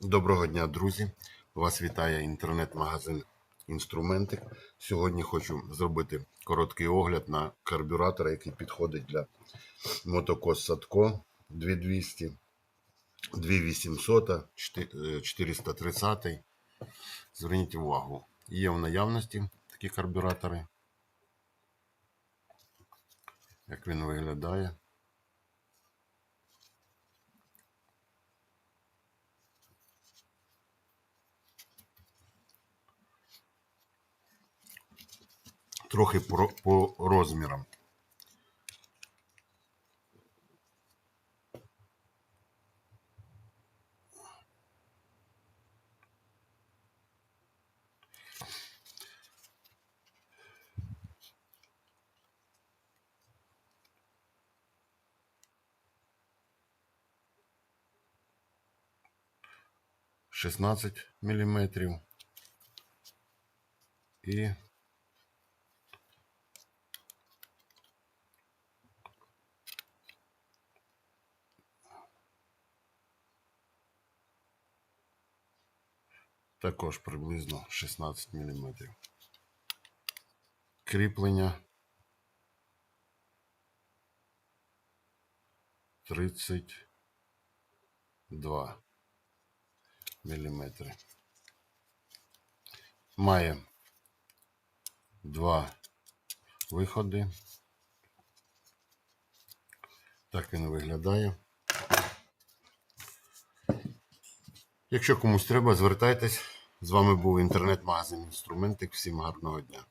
Доброго дня, друзі! Вас вітає інтернет-магазин Інструментик. Сьогодні хочу зробити короткий огляд на карбюратор, який підходить для мотокос Садко 2200, 2800, 430. Зверніть увагу, є в наявності такі карбюратори. Як він виглядає. Трохи по, по розмірам. Шістнадцять міліметрів і також приблизно 16 мм. Кріплення 32 мм. Має два виходи. Так він виглядає. Якщо комусь треба, звертайтесь. З вами був інтернет-магазин Інструментик. Всім гарного дня.